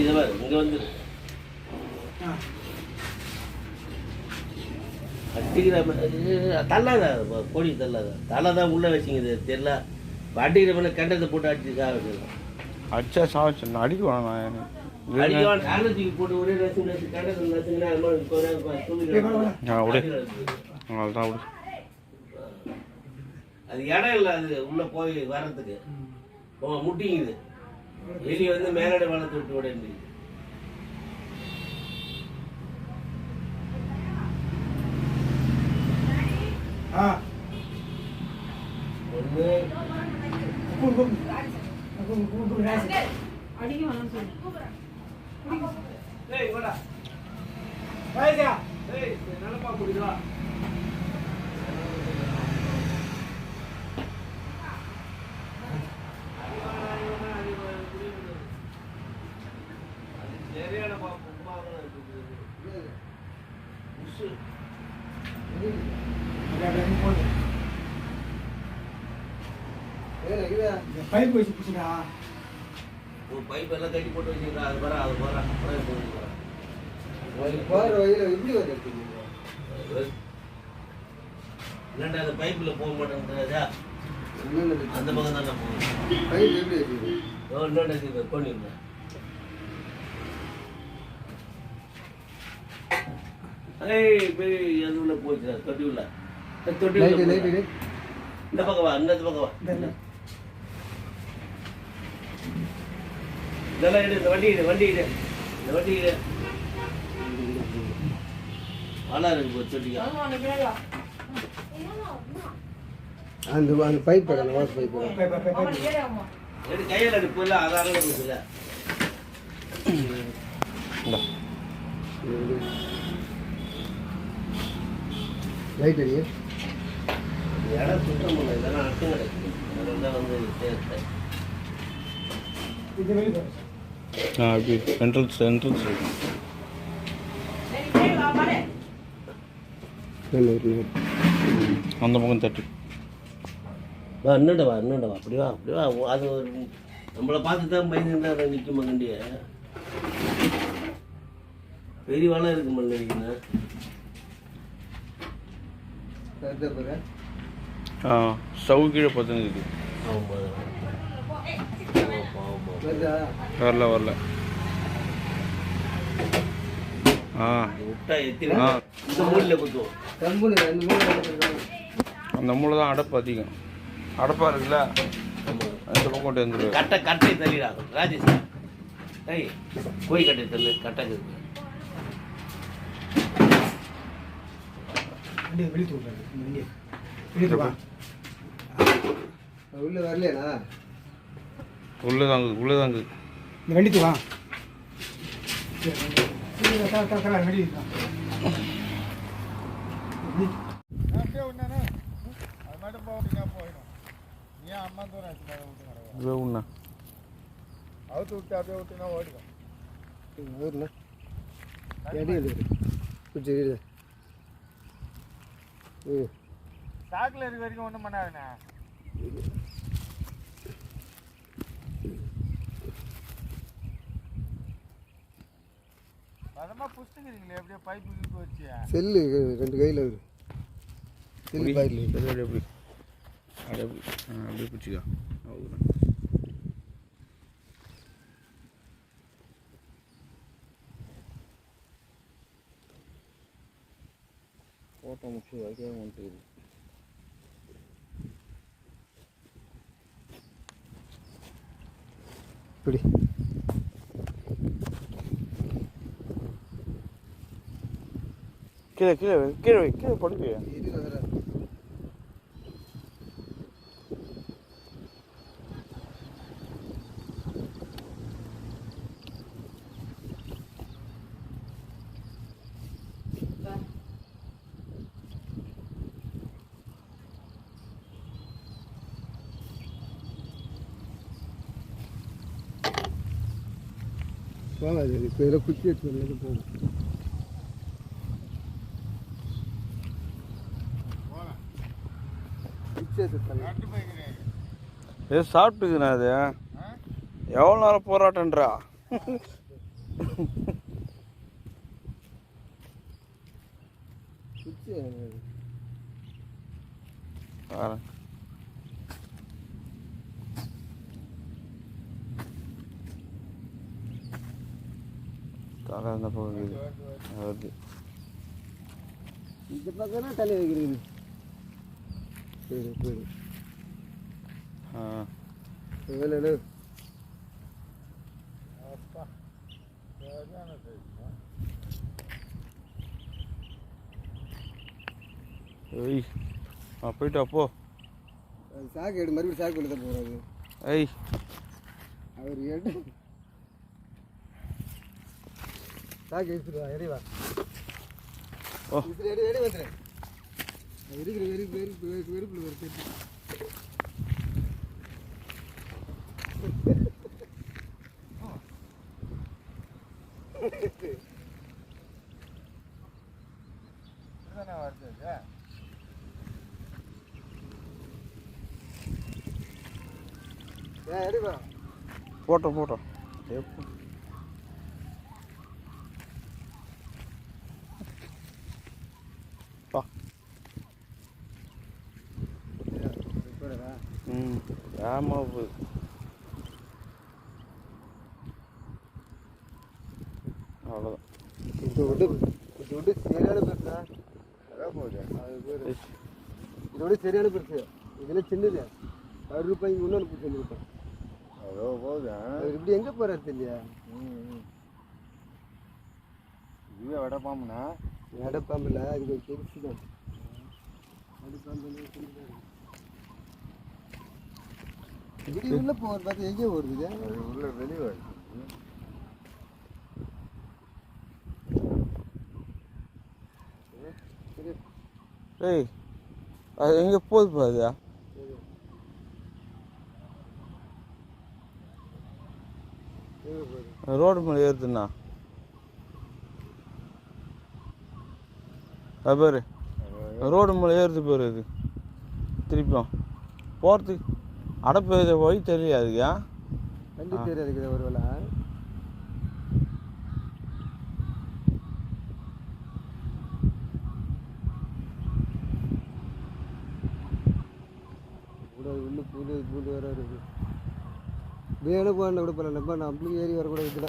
இதை பாரு இங்கே வந்து. அட்டிக்கிற தள்ளாத கோழி தள்ளாத. தலை தான் உள்ளே வச்சிங்குது தெரியல. அட்டிக்கிற மேலே கண்டத்தை போட்டு அடிச்சுக்கா அடிச்சா சாவச்சு அடிக்க வேணாம் அது இடம் இல்லை அது உள்ளே போய் வர்றதுக்கு. ஓ முட்டிங்குது எலி வந்து மேலடை வளர்த்து விட்டு விட ஆ நல்லப்பா உசு பைப் வச்சு பிடிச்சிடா. ஒரு பைப் எல்லாம் கட்டி போட்டு வச்சிருக்கா அது வர அது போகுது. இல்லைண்டா அந்த பைப்பில் போக மாட்டேங்கிறதா அந்த பக்கம் தான் ஏய் போய் அது உள்ள போச்சுடா தொட்டி உள்ள. தொட்டி உள்ள. இந்த பக்கம் வா இந்த பக்கம் வா. இந்த, இந்த. இதெல்லாம் எடு இந்த வண்டி வண்டி எடு இந்த வண்டி எடு அவன் கேளா அந்த அந்த பைப் அந்த வாஸ் பைப் எடு கையில் எடுப்பு இல்லை அதான இருக்குல்ல இந்தா. லைட் அடி இடம் சுத்தம் பண்ணல இதெல்லாம் அட்டும் கிடைக்கும் அதனால தான். வந்து சேர்த்தேன். ஆ அப்படி சரி கேளா பாரு. அந்த பக்கம் தட்டு. வா இன்னும் வா இன்னும் வா. அப்படி வா அப்படி வா. அது ஒரு நம்மளை பார்த்து தான் பயந்துட்டா நிற்குமா கண்டிய? பெரிய வளம் இருக்கு மண்ணடிக்குண்ணா ஆ ஸ்டவ் கீழே பார்த்துன்னு வரல வரல. ஆ. விட்டா எத்தி ஆ. இந்த மூலையில் குத்துவோம். அந்த மூளை தான் அடப்பு அதிகம் அடப்பா இருக்குல்ல அந்த பக்கம் கொண்டு வந்துடு கட்டை கட்டை தள்ளிடாங்க ராஜேஷ் ஏய் கோய் கட்டை தள்ளு கட்டை உள்ள வரலையாண்ணா உள்ளதாங்க உள்ளதாங்க இந்த வண்டி தூக்கா வண்டி தூக்கா இது உண்ணா ஊர்ண்ணா எடி இது பிடிச்சி இரு. ம் சாக்கில் இருக்க வரைக்கும் ஒன்றும் பண்ணாதுண்ணா செல்லு ரெண்டு கையில் வரும் செல்லு அப்படியே அப்படி அப்படியே அப்படி அப்படியே பிடிச்சிக்கா. ஃபோட்டோ முடிச்சு வைக்க மாட்டேங்குது. இப்படி. Quiero, quiero, quiero, quiero por qué. Hvala ljudi, koji je rokućet, koji je. ஏ சாப்பிட்டுக்குண்ணா அது எவ்வளோ நேரம் போராட்டன்றா குச்சி பாரு தலை அந்த பக்கம் இருக்குது வருது இந்த தலை வைக்கிறது சரி சரி ஆ வேலை எடு. அப்பா சரியான size. ஏய் ஆ போயிட்டு போ அது சாக்கு எடு மறுபடியும் சாக்கு தான் போகிறாரு ஏய். அவர் எடு. சாக்கு எடுத்துருவா எடி வா. ஓ. எடி எடி வந்துடுறேன் இருக்கிற வெறுப்பு வெறுப்பு வெறுப்பு வெறுப்பில் ஒரு செட்டு போட்டோம் போட்டோம் எப்போ? போகுது அவ்வளோதான் இது விட்டு இது விட்டு சரியான பெருசா? அது பேர். இதோட சரியான பெருசு. இதில் சின்னது. ஆறு ரூபாய்க்கு இன்னொன்று வந்துருப்பேன் அதோ போகுது. இப்படி எங்கே போகிறாரு தெரியலையா? இதுவே வட பாம்புனா நடப்பாம்பு இல்லை அது கொஞ்சம் பெருசு தான் அடிப்பாம்பு இப்படி உள்ள போகிற பார்த்து எங்கே ஓடுது அது உள்ள வெளியே வருது ஏய் அது எங்கே போகுது அது? ரோடு மேலே ஏறுதுண்ணா. அது பாரு ரோடு மேலே ஏறுது பாரு அது. திருப்பியும். போகிறதுக்கு அடப்பு வழி தெரியல அதுக்கு ஏன் வண்டி தெரியாது ஒரு வேலை கூட உள்ள பூண்டு பூண்டு வேற இருக்கு வேணும் போன கூட போகல நம்ம நம்மளுக்கு ஏறி வரக்கூடாது இதுல.